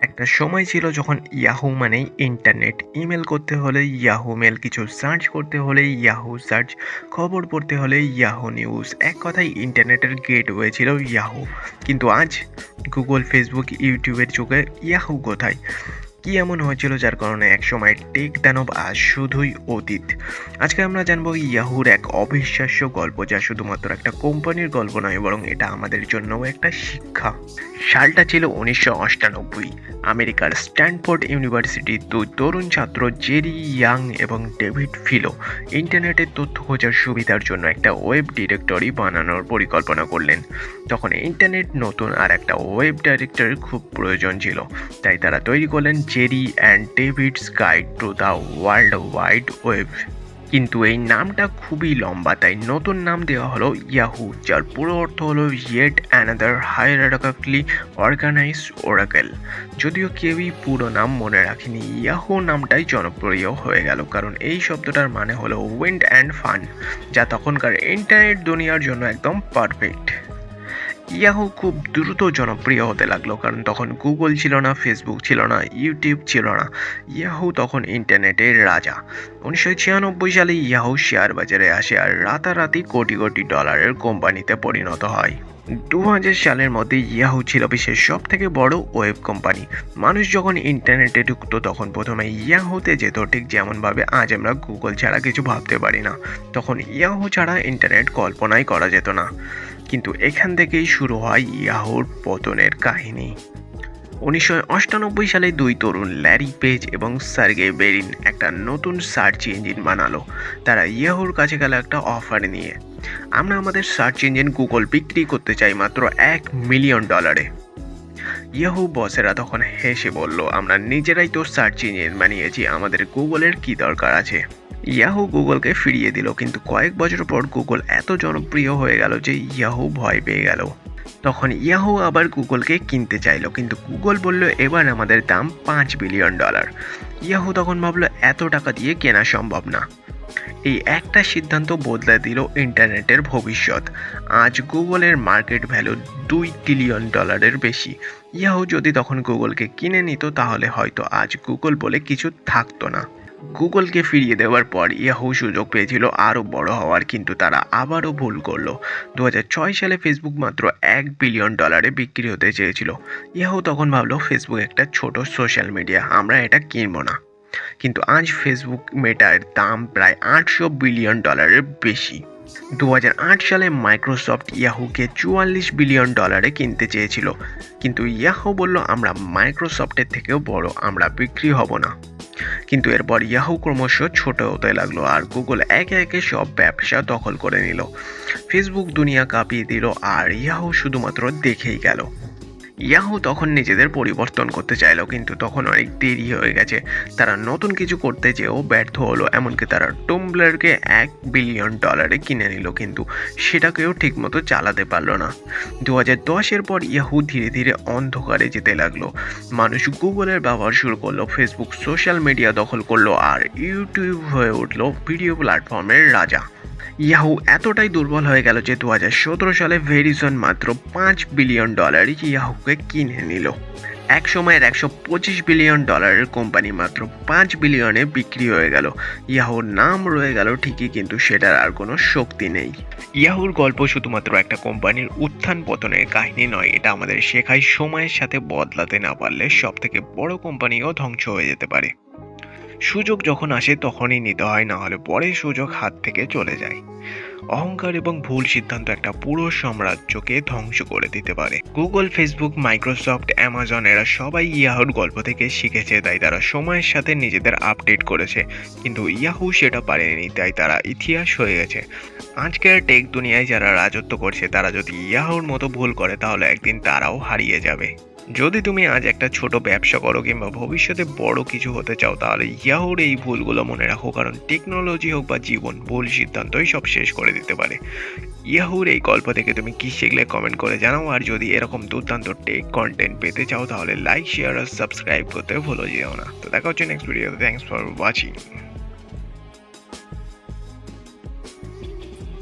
একটা সময় ছিল যখন ইয়াহু মানে ইন্টারনেট ইমেল করতে হলে ইয়াহু মেল কিছু সার্চ করতে হলে ইয়াহু সার্চ খবর পড়তে হলে ইয়াহু নিউজ এক কথায় ইন্টারনেটের গেটওয়ে ছিল ইয়াহু কিন্তু আজ গুগল ফেসবুক ইউটিউবের যুগে ইয়াহু কোথায়? কি এমন হয়েছিল যার কারণে একসময় টেক দানব আজ শুধুই অতীত? আজকে আমরা জানব ইয়াহুর এক অবিশ্বাস্য গল্প যা শুধুমাত্র একটা কোম্পানির গল্প নয়, বরং এটা আমাদের জন্যও একটা শিক্ষা। সালটা ছিল উনিশশো আমেরিকার স্ট্যানফোর্ড ইউনিভার্সিটির দুই তরুণ ছাত্র জেরি ইয়াং এবং ডেভিড ফিলো ইন্টারনেটের তথ্য খোঁজার সুবিধার জন্য একটা ওয়েব ডিরেক্টরি বানানোর পরিকল্পনা করলেন। তখন ইন্টারনেট নতুন আর একটা ওয়েব ডাইরেক্টরির খুব প্রয়োজন ছিল। তাই তারা তৈরি করলেন Jerry and David's guide to the World Wide Web. কিন্তু এই নামটা খুবই লম্বা, তাই নতুন নাম দেওয়া হলো ইয়াহু যার পুরো অর্থ হলো yet another hierarchically organize oracle যদিও কেউই পুরো নাম মনে রাখেনি ইয়াহু নামটাই জনপ্রিয় হয়ে গেল, কারণ এই শব্দটার মানে হলো উইন্ড অ্যান্ড ফান যা তখনকার ইন্টারনেট দুনিয়ার জন্য একদম পারফেক্ট ইয়াহু খুব দ্রুত জনপ্রিয় হতে লাগল, কারণ তখন গুগল ছিল না ফেসবুক ছিল না ইউটিউব ছিল না। ইয়াহু তখন ইন্টারনেটের রাজা। উনিশশো ছিয়ানব্বই সালে ইয়াহু শেয়ার বাজারে আসে আর রাতারাতি কোটি কোটি ডলারের কোম্পানিতে পরিণত হয়। দু হাজার সালের মধ্যে ইয়াহু ছিল বিশ্বের সব থেকে বড় ওয়েব কোম্পানি মানুষ যখন ইন্টারনেটে ঢুকতো, তখন প্রথমে ইয়াহুতে যেত, ঠিক যেমনভাবে আজ আমরা গুগল ছাড়া কিছু ভাবতে পারি না। তখন ইয়াহু ছাড়া ইন্টারনেট কল্পনাই করা যেত না। কিন্তু এখান থেকেই শুরু হয় ইয়াহুর পতনের কাহিনী। উনিশশো সালে দুই তরুণ, ল্যারি পেজ এবং সার্গে বেরিন একটা নতুন সার্চ ইঞ্জিন বানালো। তারা ইয়াহুর কাছে গেল একটা অফার নিয়ে। আমরা আমাদের সার্চ ইঞ্জিন গুগল বিক্রি করতে চাই মাত্র এক মিলিয়ন ডলারে। ইয়াহু বসেরা তখন হেসে বলল, আমরা নিজেরাই তো সার্চ ইঞ্জিন বানিয়েছি, আমাদের গুগলের কি দরকার আছে? ইয়াহু গুগলকে ফিরিয়ে দিল, কিন্তু কয়েক বছর পর গুগল এত জনপ্রিয় হয়ে গেল যে ইয়াহু ভয় পেয়ে গেল। তখন ইয়াহু আবার গুগলকে কিনতে চাইলো, কিন্তু গুগল বলল, এবার আমাদের দাম পাঁচ বিলিয়ন ডলার ইয়াহু তখন ভাবলো, এত টাকা দিয়ে কেনা সম্ভব না। এই একটা সিদ্ধান্ত বদলে দিল ইন্টারনেটের ভবিষ্যৎ। আজ গুগলের মার্কেট ভ্যালু দুই ট্রিলিয়ন ডলারের বেশি। ইয়াহু যদি তখন গুগলকে কিনে নিত, তাহলে হয়তো আজ গুগল বলে কিছু থাকতো না। গুগলকে ফিরিয়ে দেওয়ার পর ইয়াহু সুযোগ পেয়েছিল আরও বড় হওয়ার, কিন্তু তারা আবারও ভুল করল। দু হাজার ছয় সালে ফেসবুক মাত্র এক বিলিয়ন ডলারে বিক্রি হতে চেয়েছিল। ইয়াহু তখন ভাবলো ফেসবুক একটা ছোট সোশ্যাল মিডিয়া আমরা এটা কিনবো না। কিন্তু আজ ফেসবুক মেটার দাম প্রায় আটশো বিলিয়ন ডলারের বেশি। দু হাজার আট সালে মাইক্রোসফট ইয়াহুকে চুয়াল্লিশ বিলিয়ন ডলারে কিনতে চেয়েছিল। কিন্তু ইয়াহু বলল, আমরা মাইক্রোসফটের থেকেও বড়, আমরা বিক্রি হব না। কিন্তু এরপর ইয়াহু ক্রমশ ছোট হতে লাগল আর গুগল একে একে সব ব্যবসা দখল করে নিল। ফেসবুক দুনিয়া কাঁপিয়ে দিল আর ইয়াহু শুধুমাত্র দেখেই গেল। ইয়াহু তখন নিজেদের পরিবর্তন করতে চাইলো, কিন্তু তখন অনেক দেরি হয়ে গেছে। তারা নতুন কিছু করতে চেয়েও ব্যর্থ হলো, এমনকি তারা টুম্বলারকে এক বিলিয়ন ডলারে কিনে নিল, কিন্তু সেটাকেও ঠিকমতো চালাতে পারল না। দু হাজার দশের পর ইয়াহু ধীরে ধীরে অন্ধকারে যেতে লাগল। মানুষ গুগলের ব্যবহার শুরু করল, ফেসবুক, সোশ্যাল মিডিয়া দখল করল, আর ইউটিউব হয়ে উঠল ভিডিও প্ল্যাটফর্মের রাজা। ইয়াহু এতটাই দুর্বল হয়ে গেল যে দু হাজার সতেরো সালে ভেরিজন মাত্র পাঁচ বিলিয়ন ডলারই ইয়াহুকে কিনে নিল। এক সময়ের একশো পঁচিশ বিলিয়ন ডলারের কোম্পানি মাত্র পাঁচ বিলিয়নে বিক্রি হয়ে গেল। ইয়াহুর নাম রয়ে গেল ঠিকই, কিন্তু সেটার আর কোনো শক্তি নেই। ইয়াহুর গল্প শুধুমাত্র একটা কোম্পানির উত্থান পতনের কাহিনী নয়, এটা আমাদের শেখায় সময়ের সাথে বদলাতে না পারলে সব থেকে বড় কোম্পানিও ধ্বংস হয়ে যেতে পারে। সুযোগ যখন আসে তখনই নিতে হয় না হলে পরে সুযোগ হাত থেকে চলে যায়। অহংকার এবং ভুল সিদ্ধান্ত একটা পুরো সাম্রাজ্যকে ধ্বংস করে দিতে পারে। গুগল ফেসবুক মাইক্রোসফট অ্যামাজন এরা সবাই ইয়াহুর গল্প থেকে শিখেছে, তাই তারা সময়ের সাথে নিজেদের আপডেট করেছে। কিন্তু ইয়াহু সেটা পারেনি, তাই তারা ইতিহাস হয়ে গেছে। আজকের টেক দুনিয়ায় যারা রাজত্ব করছে, তারা যদি ইয়াহুর মতো ভুল করে, তাহলে একদিন তারাও হারিয়ে যাবে। যদি তুমি আজ একটা ছোট ব্যবসা করো কিংবা ভবিষ্যতে বড় কিছু হতে চাও, তাহলে ইয়াহুর এই ভুলগুলো মনে রাখো, কারণ টেকনোলজি হোক বা জীবন, ভুল সিদ্ধান্তই সব শেষ করে দিতে পারে। ইয়াহুর এই গল্প থেকে তুমি কি শিখলে কমেন্ট করে জানাও, আর যদি এরকম দুর্দান্ত টেক কন্টেন্ট পেতে চাও, তাহলে লাইক শেয়ার আর সাবস্ক্রাইব করতে ভুলো যেও না। তো দেখা হচ্ছে নেক্সট ভিডিওতে থ্যাংকস ফর ওয়াচিং